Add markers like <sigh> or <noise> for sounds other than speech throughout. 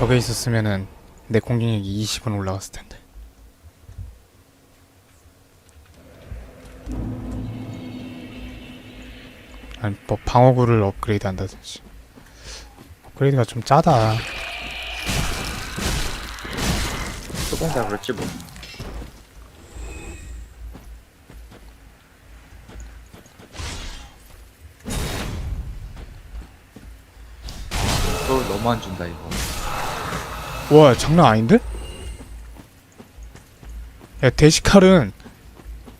저게 있었으면은 내 공격력이 20은 올라갔을 텐데. 아니 뭐 방어구를 업그레이드 한다든지. 업그레이드가 좀 짜다. 조금 다 그렇지 뭐. 또 너무 안 준다 이거. 와 장난 아닌데? 야 데시칼은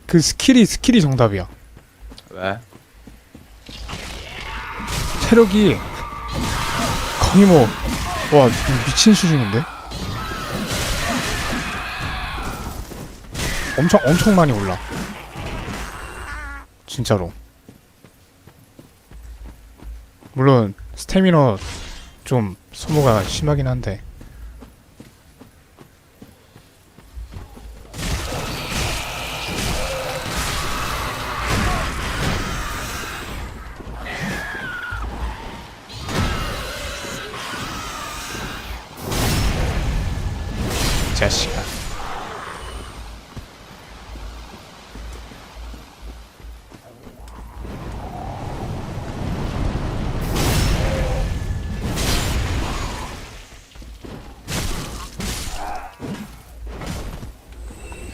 그 스킬이 스킬이 정답이야. 왜? 체력이 거의 뭐와 미친 수준인데? 엄청 엄청 많이 올라. 진짜로. 물론 스태미너 좀 소모가 심하긴 한데. 자식아.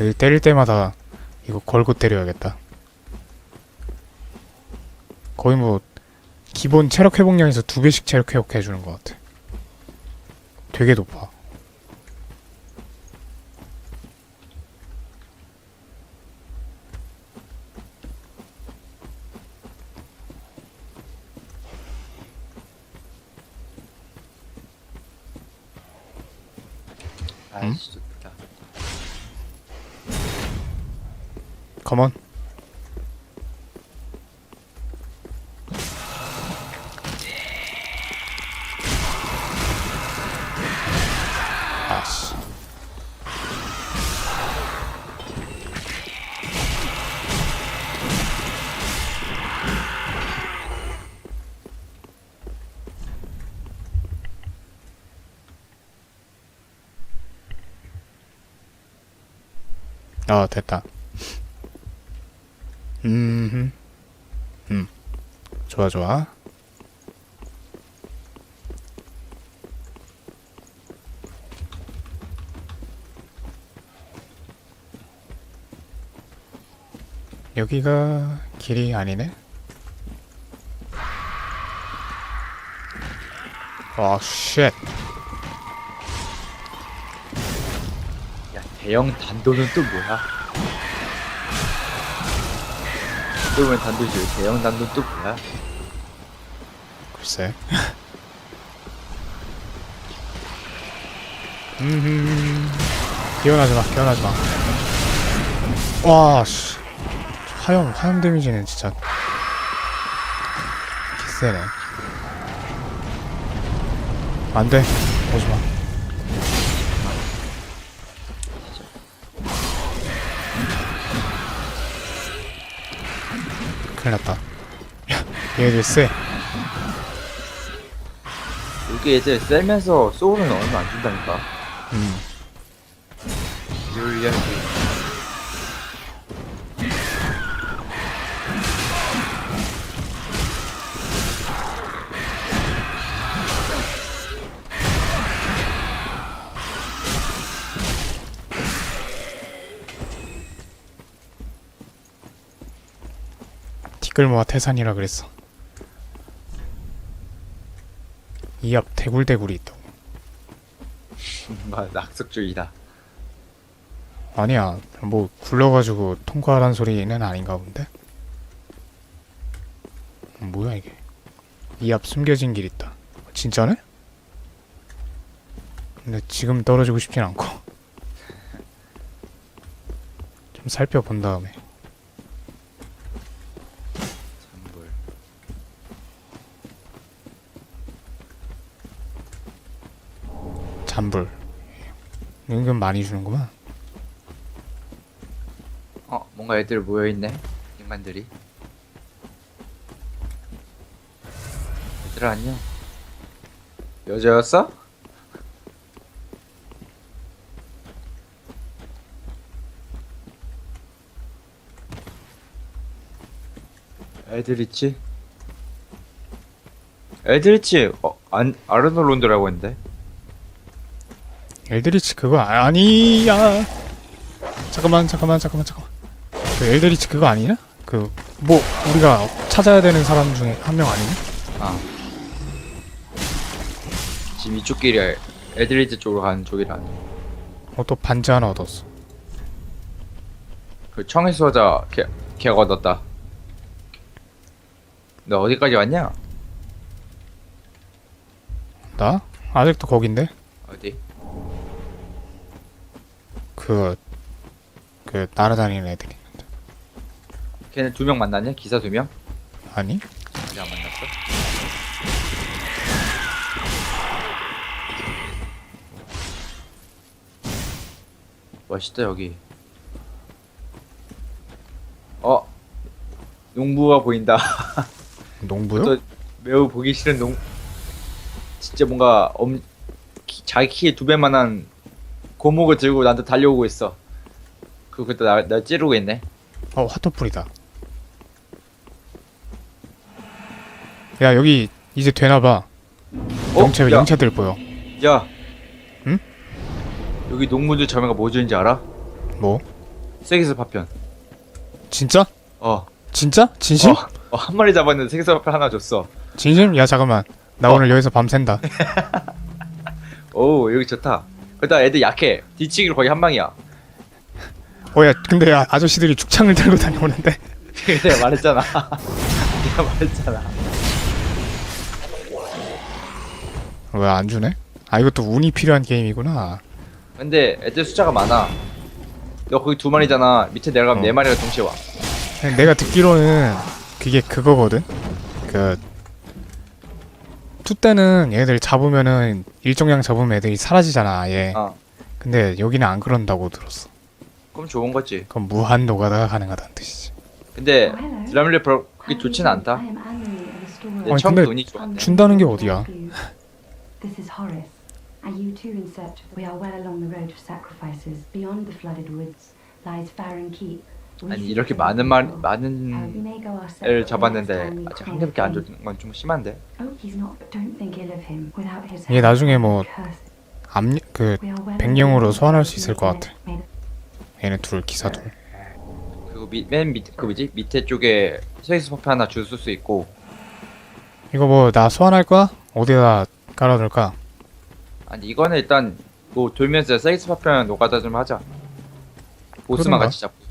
여기 때릴 때마다 이거 걸고 때려야겠다. 거의 뭐 기본 체력 회복량에서 두 배씩 체력 회복해 주는 것 같아. 되게 높아. 아씨. 아 됐다. 음, 음, 좋아 좋아. 여기가 길이 아니네. 아, 쉣. 야 대형 단도는 또 뭐야? 그러면 단도지 대형 단도 또 뭐야? 글쎄. 음, 기원하지 마, 기원하지 마. 와, 씨. 화염, 화염 데미지는 진짜. 기세네. 안 돼. 오지 마. 큰일 났다. 야, 얘들 쎄. 여기 애들 셀면서 소울은 얼마 안 준다니까. 음. 티끌모아 태산이라 그랬어. 이 앞 대굴대굴이 있다고. 뭔가 낙석주의다. 아니야, 뭐 굴러가지고 통과하란 소리는 아닌가 본데. 음, 뭐야 이게? 이 앞 숨겨진 길 있다. 진짜네? 근데 지금 떨어지고 싶진 않고. <laughs> 좀 살펴본 다음에. 잔불 은근 많이 주는구만 어 뭔가 애들 모여있네 인간들이 얘들아 안녕 여자였어? 애들 있지? 애들 있지? 어, 안, 아르놀론드라고 했는데 엘드리치 그거 아- 아니야. 잠깐만 잠깐만 잠깐만 잠깐만. 그 엘드리치 그거 아니냐? 그 뭐 우리가 찾아야 되는 사람 중에 한 명 아니냐? 아 지금 이쪽 길이 에드리치 쪽으로 가는 쪽이라 어또 반지 하나 얻었어. 그 청해 수호자 걔, 걔가 얻었다 너 어디까지 왔냐? 나 아직도 거긴데. 어디? 그, 그, 날아다니는 애들이. 걔네 두 명 만났냐? 기사 두 명? 아니? 걔안 만났어? 멋있다 여기 어 농부가 보인다 <laughs> 농부요? 또 매우 보기 싫은 농 진짜 뭔가 엄 키- 자기 키의 두 배만한 고목을 들고 나한테 달려오고 있어 그거 그때 나, 나 찌르고 있네 어, 핫도풀이다. 야, 여기 이제 되나봐. 어? 영체, 야, 영체들 보여. 야 응? 여기 농무들 저명가 뭐 주는지 알아? 뭐? 세계에서 파편 진짜? 어 진짜? 진심? 어, 어, 한 마리 잡았는데 세계에서 파편 하나 줬어 진심? 야, 잠깐만. 나 어. 오늘 여기서 밤 샌다. <laughs> 오 여기 좋다 그러다 애들 약해 뒤치기로 거의 한 방이야 어, 야, 근데 야, 아저씨들이 죽창을 들고 다녀오는데. 내가 <laughs> 말했잖아 <laughs> 내가 말했잖아 왜 안 주네? 아, 이것도 운이 필요한 게임이구나. 근데 애들 숫자가 많아 너 거기 두 마리잖아 밑에 내려가면 어. 네 마리가 동시에 와 내가 듣기로는 그게 그거거든. 그, 투 때는 얘들 잡으면은 일정량 잡으면 애들이 사라지잖아, 아예. 어. 근데 여기는 안 그런다고 들었어. 그럼 좋은 거지 그건 무한 노가다가 가능하다는 뜻이지. 근데 Oh. 드라밀레 별 그게 좋진 않다. 근데 아니, 처음부터 근데 운이 좋았네 준다는 게 어디야? This is Horace. Are you too in search? We are well along the road of sacrifices. Beyond the flooded woods lies Farron Keep. 아니 이렇게 많은 말 많은 separate 잡았는데 아직 한 개밖에 안. 줬는 건 좀 심한데 help, 나중에 뭐. 압, 그 백령으로 소환할 수 있을 것 같아. 얘네 둘 기사 둘. 그리고 밑, 맨 밑, 그 뭐지? 밑에 쪽에 세계에서 파편 하나 줄 수 있고 이거 뭐 나 소환할 거야? 어디다 깔아둘까? 아니 이거는 일단 뭐 돌면서 세계에서 파편 노가다 좀 하자 보스만 그런가? 같이 잡고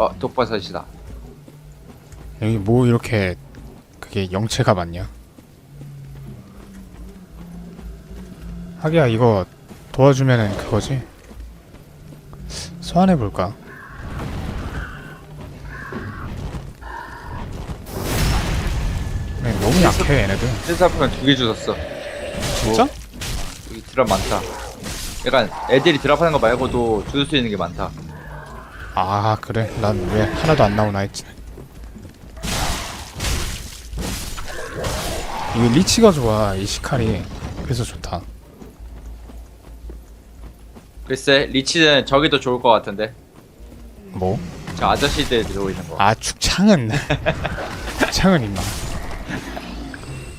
어 독버섯이다 여기 뭐 이렇게 그게 영체가 많냐? 하기야 이거 도와주면은 그거지. 소환해 볼까? 네, 너무 약해 얘네들. 파편 두개 주셨어 진짜? 여기 드랍 많다 약간 애들이 드랍하는 거 말고도 줄 수 있는 게 많다 아 그래? 난 왜 하나도 안 나오나 했지. 이게 리치가 좋아 이 시칼이 그래서 좋다. 글쎄 리치는 저기 더 좋을 것 같은데 뭐? 저 아저씨들 들어오는 거 아 축창은 축창은 <laughs> 임마.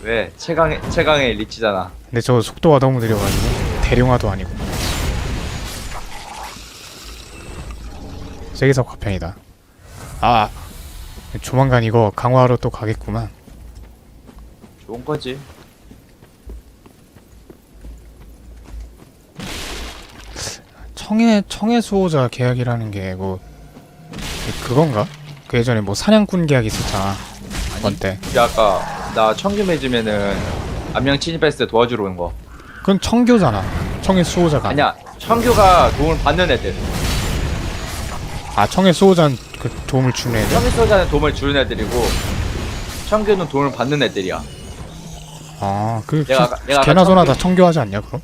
왜? 최강의 최강의 리치잖아 근데 저 속도가 너무 느려가지고 대룡화도 아니고 세계석 화편이다. 아 조만간 이거 강화하러 또 가겠구만. 좋은 거지. 청해 청해 수호자 계약이라는 게 뭐 그건가? 그 예전에 뭐 사냥꾼 계약 있었잖아. 우리 아까 나 청규 맺으면은 암령 침입했을 때 도와주러 온 거. 그건 청교잖아. 청해 수호자가. 아니야, 청규가 도움을 받는 애들. 아 청해 수호자는 그 도움을 주는 애들 소자는 도움을 주는 애들이고, 청규는 도움을 받는 애들이야. 아 그 내가 아까- 내가 아까 개나 소나 다 청교- 청교하지 않냐 그럼?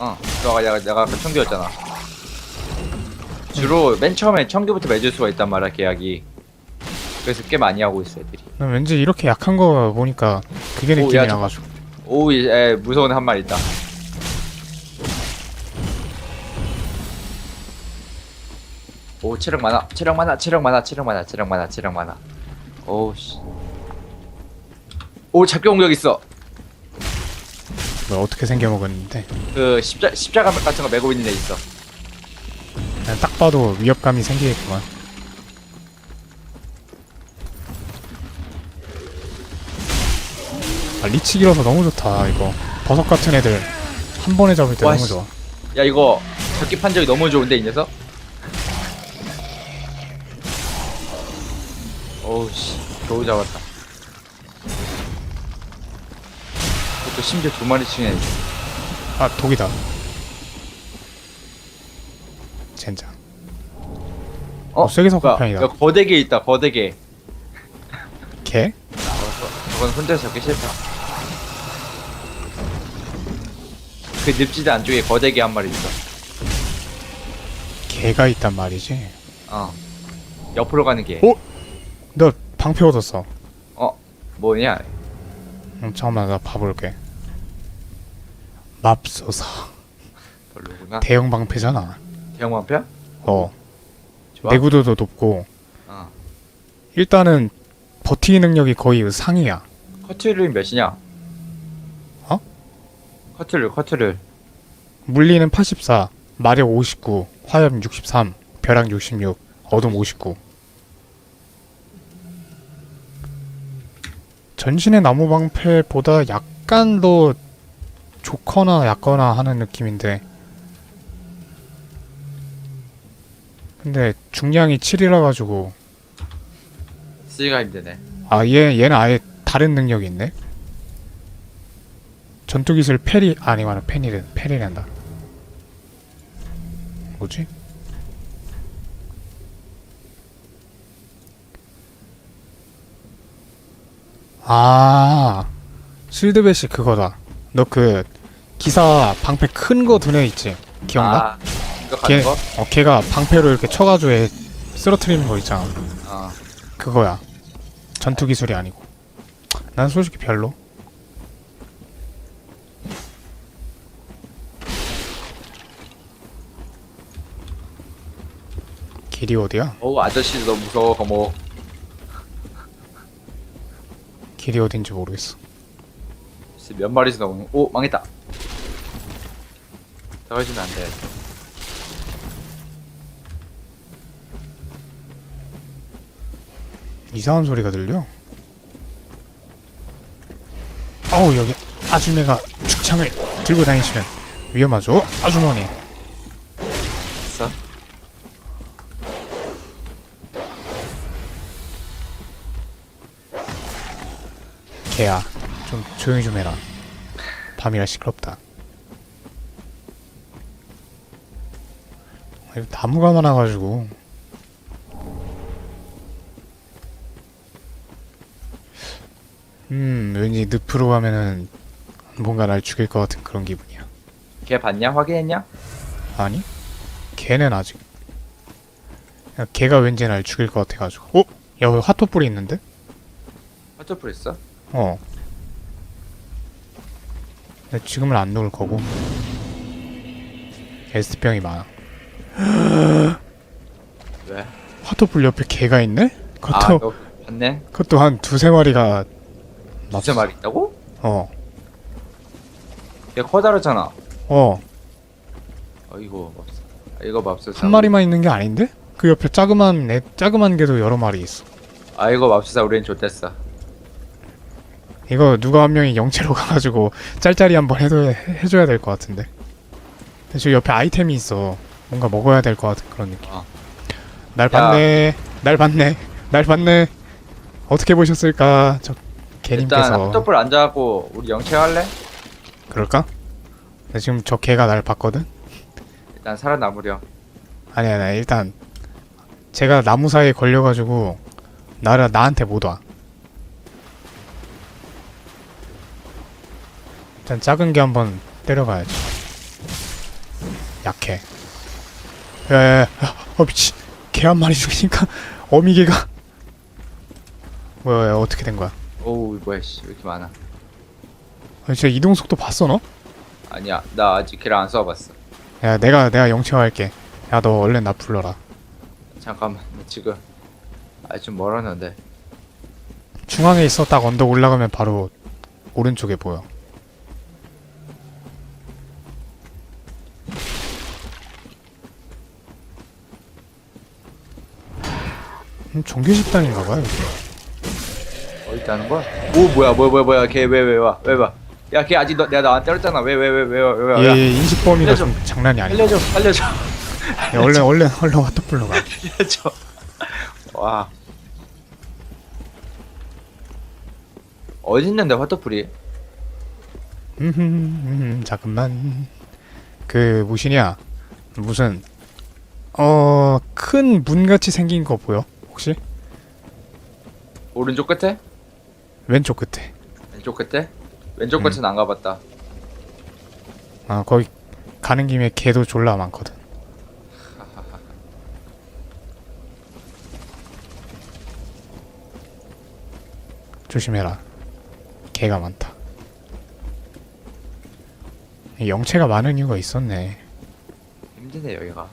어, 너가 내가 내가 아까 청규였잖아. 주로 맨 처음에 청규부터 맺을 수가 있단 말이야 계약이. 그래서 꽤 많이 하고 있어 애들이. 난 왠지 이렇게 약한 거 보니까 그게 오, 느낌이 야, 나가지고 오, 에 무서운 한 마리 있다. 오 체력 많아 체력 많아 체력 많아 체력 많아 체력 많아 체력 많아 오우씨 오 잡기 공격 있어 뭐 어떻게 생겨 먹었는데 그 십자 십자가 같은 거 메고 있는 애 있어 그냥 딱 봐도 위협감이 생기겠구만. 아, 리치 길어서 너무 좋다 이거. 버섯 같은 애들 한 번에 잡을 때 와, 너무 씨. 좋아. 야 이거 잡기 판정이 너무 좋은데 이 녀석 오우씨 겨우 잡았다 그것도 심지어 두 마리씩이나 있어 아 독이다. 젠장. 어? 어, 뭐야, 편이다. 야, 거대개 있다 거대개 개? 저건 혼자 잡기 싫다 그 늪지대 안쪽에 거대개 한 마리 있어 개가 있단 말이지. 어 옆으로 가는 게 어? 너 방패 얻었어. 어? 뭐냐 음, 잠깐만 나 봐볼게. 맙소사. 별로구나 대형 방패잖아. 대형 완패야? 어. 좋아 내구도도 높고 어. 일단은 버티기 능력이 거의 상이야. 커트를 몇이냐? 어? 커트를 커트를 물리는 84, 마력 59, 화염 63, 벼락 66, 어둠 59. 전신의 나무 방패보다 약간 더 좋거나 약거나 하는 느낌인데 근데 중량이 7이라 가지고 쓰기가 힘드네 아, 얘, 얘는 아예 다른 능력이 있네? 전투기술 페리, 아니, 맞아, 페니를, 페리란다. 뭐지? 아, 실드베시 그거다. 너 그, 기사 방패 큰 거 두뇌 있지? 기억나? 아 이거 걔, 가는 거? 어, 걔가 방패로 이렇게 쳐가지고 얘 쓰러트리는 거 있잖아. 어 그거야. 전투 기술이 아니고. 난 솔직히 별로. 길이 어디야? 어우 아저씨도 너무 무서워 거모 길이 어딘지 모르겠어. 글쎄, 몇 마리씩 나오는 오 망했다 떨어지면 안돼 이상한 소리가 들려. 어우 여기 아줌매가 축창을 들고 다니시면 위험하죠, 아주머니. 개야, 좀 조용히 좀 해라. 밤이라 시끄럽다. 나무가 많아가지고. 음, 왠지 늪으로 가면은 뭔가 날 죽일 것 같은 그런 기분이야. 걔 봤냐? 확인했냐? 아니? 걔는 아직. 야, 걔가 왠지 날 죽일 것 같아가지고. 어? 야, 여기 화토불이 있는데? 화투풀 있어? 어. 근데 지금은 안 놓을 거고. 에스트병이 많아. <gasps> 왜? 화토불 옆에 개가 있네? 아 그것도, 너 봤네? 그것도 한 두세 마리가. 두세 마리 있다고? 어. 걔 커다랗잖아 어. 어 이거 맙소 아, 이거 맙소사 한 마리만 있는 게 아닌데? 그 옆에 자그만, 애, 자그만 개도 여러 마리 있어. 아 이거 맙소사 우린 좋댔어 이거 누가 한 명이 영체로 <laughs> 가가지고 짤짤이 한번 해도, 해줘야 될 것 같은데. 근데 저 옆에 아이템이 있어. 뭔가 먹어야 될 것 같은 그런 느낌. 어. 날 봤네. 날 봤네. 날 봤네. 어떻게 보셨을까? 저 일단 개님께서 화투풀 앉아갖고 우리 영체 할래? 그럴까? 근데 지금 저 개가 날 봤거든. 일단 살아남으려 아니야, 나 일단 제가 나무 사이에 걸려가지고 나를 나한테 못 와. 일단 작은 개 한번 때려봐야지. 약해. 야야야, 어 미친. 개한 마리 죽이니까 <laughs> 어미개가 뭐야, 어떻게 된 거야? 오우 뭐야 씨 왜 이렇게 많아 아, 진짜 이동 속도 봤어 너? 아니야 나 아직 걔를 안 써봤어 야 내가 내가 영체화할게. 야 너 얼른 나 불러라. 잠깐만 나 지금 아좀 멀었는데 중앙에 있어 딱 언덕 올라가면 바로 오른쪽에 보여. 종교 집단인가 봐요. 여기. 어디 있다는 거야? 오 뭐야 뭐야 뭐야 뭐야 걔 왜 왜 와 왜 와? 야 걔 아직 너, 내가 나한테 때렸잖아 왜 왜 왜 왜 와 왜 와? 야, 얘 인식 범위가 살려줘. 좀 장난이 아니야. 살려줘 살려줘 야, 얼른 <laughs> 얼른 얼른 화투불로 가. <laughs> 살려줘 와 어디 있는데 화터풀이? 음흠, 음, 잠깐만. 그 무엇이냐? 무슨 어 큰 문같이 생긴 거 보여? 혹시 오른쪽 끝에? 왼쪽 끝에? 왼쪽 끝에? 왼쪽 음. 끝은 안 가봤다 아 거기 가는 김에 개도 졸라 많거든. <laughs> 조심해라. 개가 많다. 이 영체가 많은 이유가 있었네. 힘드네 여기가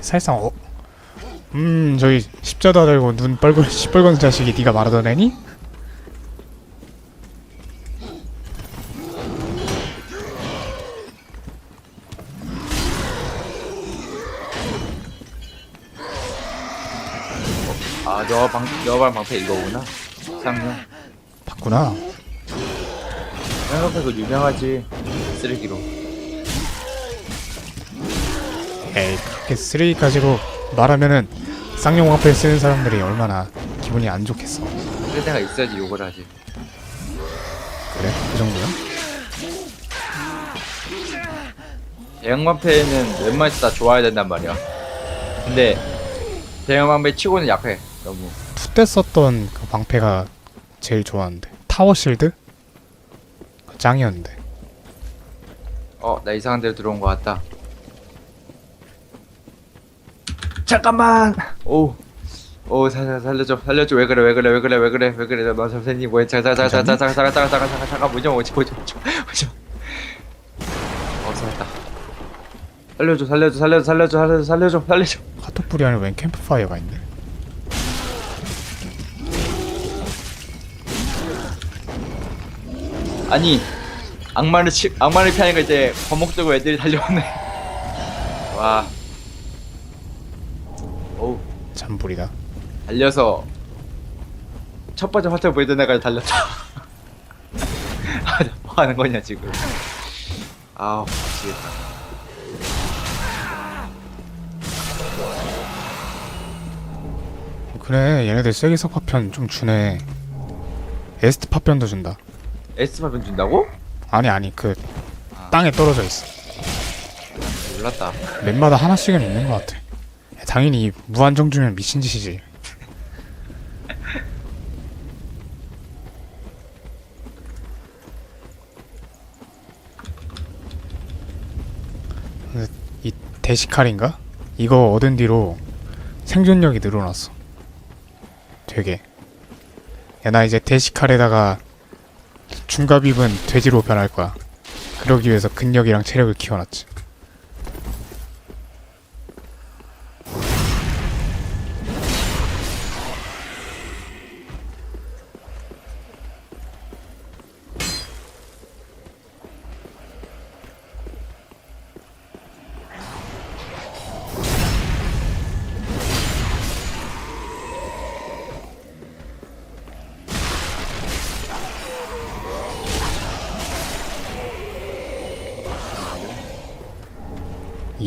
사실상 어, 음 저기 십자다 들고 눈 빨간 <laughs> 시뻘건 자식이 네가 말하던 애니? 아너 방, 너방 방패 이거구나 상용 봤구나. 상용패 그 유명하지 쓰레기로 에이 그렇게 쓰레기까지로 말하면은 쌍용 화폐 쓰는 사람들이 얼마나 기분이 안 좋겠어. 쓸 데가 있어야지 욕을 하지 그래? 그 정도야? 대형 방패는 웬만해서 다 좋아야 된단 말이야 근데 대형 방패 치고는 약해 너무 투때 썼던 그 방패가 제일 좋았는데 타워 실드? 그 짱이었는데 어 나 이상한 데로 들어온 것 같다 잠깐만 오 오, 살살 살려줘, 살려줘. 왜 그래, 왜 그래, 왜 그래, 왜 그래, 왜 그래. 너 선생님 뭐해? 잠깐, 잠깐, 잠깐, 잠깐, 잠깐, 잠깐, 잠깐, 잠깐, 잠깐, 마, 오지 마, 오지 마. 어, 살았다. 살려줘, 살려줘, 살려줘, 살려줘, 살려줘, 살려줘, 살려줘. 카톡불이 안에 웬 캠프파이어가 있네 아니, 악마를 치, 악마를 피하니까 이제 거목 들고 애들이 달려오네. 와. 잔불이다 달려서 첫 번째 화장 보이던 애까지 달렸다. 아, 뭐 하는 거냐 지금? 아우, 미치겠다. 그래 얘네들 세기석 파편 좀 주네 에스트 파편도 준다 에스파변 준다고? 아니 아니 그 땅에 떨어져 있어 몰랐다. 맵마다 하나씩은 있는 것 같아 당연히 무한정 주면 미친 짓이지. 이 대시칼인가? 이거 얻은 뒤로 생존력이 늘어났어. 되게. 야 나 이제 대시칼에다가 중갑 입은 돼지로 변할 거야. 그러기 위해서 근력이랑 체력을 키워놨지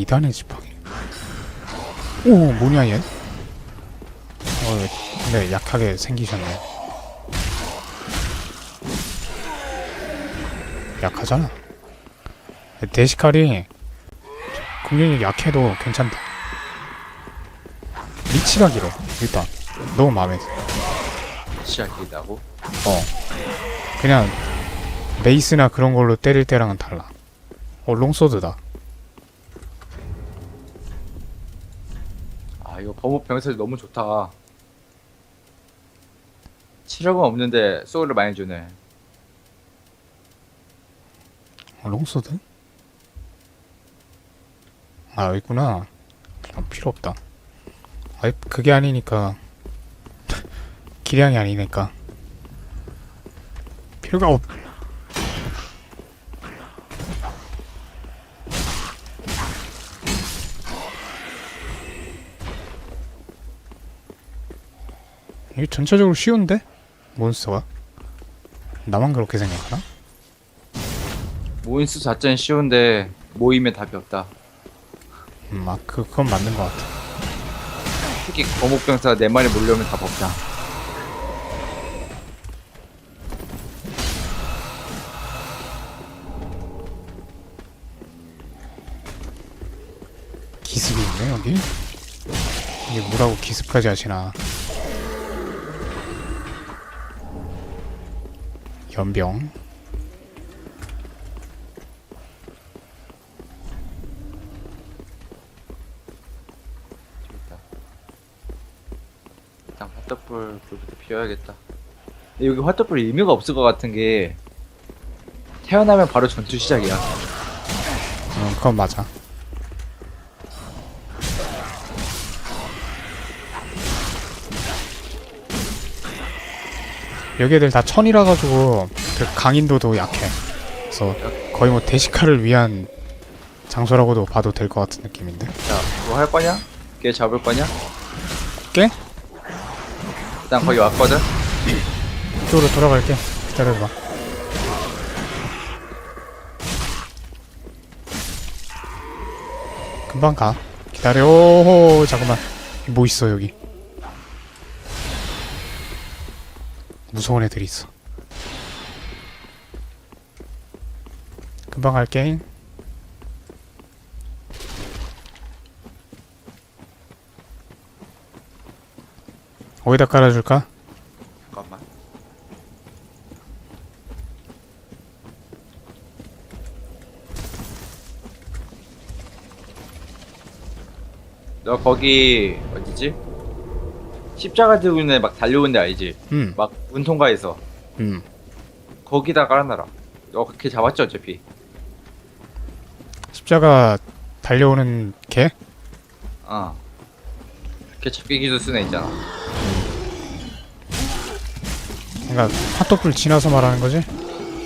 이단의 지팡이. 오, 뭐냐 얘? 어, 근데 약하게 생기셨네. 약하잖아. 데시칼이 공격력이 약해도 괜찮다. 리치가 길어, 일단. 너무 마음에 들어. 시작이다고? 어. 그냥 메이스나 그런 걸로 때릴 때랑은 달라. 어, 롱소드다. 아 이거 범업 병사들 너무 좋다. 체력은 없는데 소울을 많이 주네. 어, 롱소드? 아 있구나 아, 필요 없다 아이 그게 아니니까 <laughs> 기량이 아니니까 필요가 없 이게 전체적으로 쉬운데? 몬스터가? 나만 그렇게 생각하나? 모인수 자체는 쉬운데 모임에 답이 없다. 음, 아, 그, 그건 맞는 것 같아. 특히 거목병사가 네 마리 몰려오면 답 없다. 기습이 있네, 여기? 이게 뭐라고 기습까지 하시나. 연병. 있다. 일단 화떡불 불부터 피워야겠다. 근데 여기 화떡불 의미가 없을 것 같은 게 태어나면 바로 전투 시작이야. 응, 그건 맞아. 여기 애들 다 천이라 가지고 그 강인도도 약해. 그래서 거의 뭐 대식카를 위한 장소라고도 봐도 될 것 같은 느낌인데. 자, 뭐할 거냐? 걔 잡을 거냐? 깨? 일단 거기 왔거든. 이쪽으로 돌아갈게. 기다려봐. 금방 가. 기다려. 오, 잠깐만. 뭐 있어 여기? 무서운 애들이 있어. 금방 갈게. 어디다 깔아줄까? 잠깐만. 너 거기? 십자가 들고 있는 애 막 달려오는 데 알지? 음, 막문 통과해서 음. 거기다 깔아놔라. 너걔 잡았지 어차피. 십자가 달려오는 개? 어. 걔 잡기 기술 쓰는 애 있잖아. 그러니까 핫도그를 지나서 말하는 거지?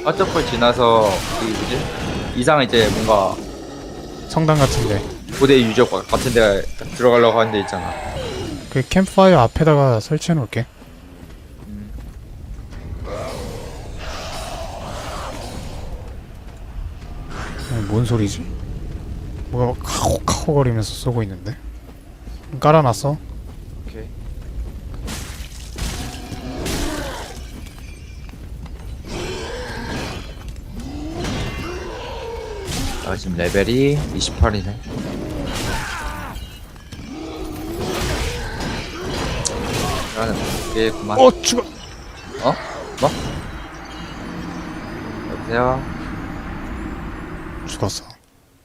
화떡불 지나서 그 뭐지? 이상 이제 뭔가 성당 같은데. 고대 유적 같은 데 들어가려고 하는 데 있잖아. 그 캠프파이어 앞에다가 설치해 놓을게. 어, 뭔 소리지? 뭐가 카호 거리면서 쏘고 있는데? 깔아놨어? 오케이. 아 지금 레벨이 28이네. 이게 그만. 어 죽어. 어? 뭐? 여보세요? 죽었어.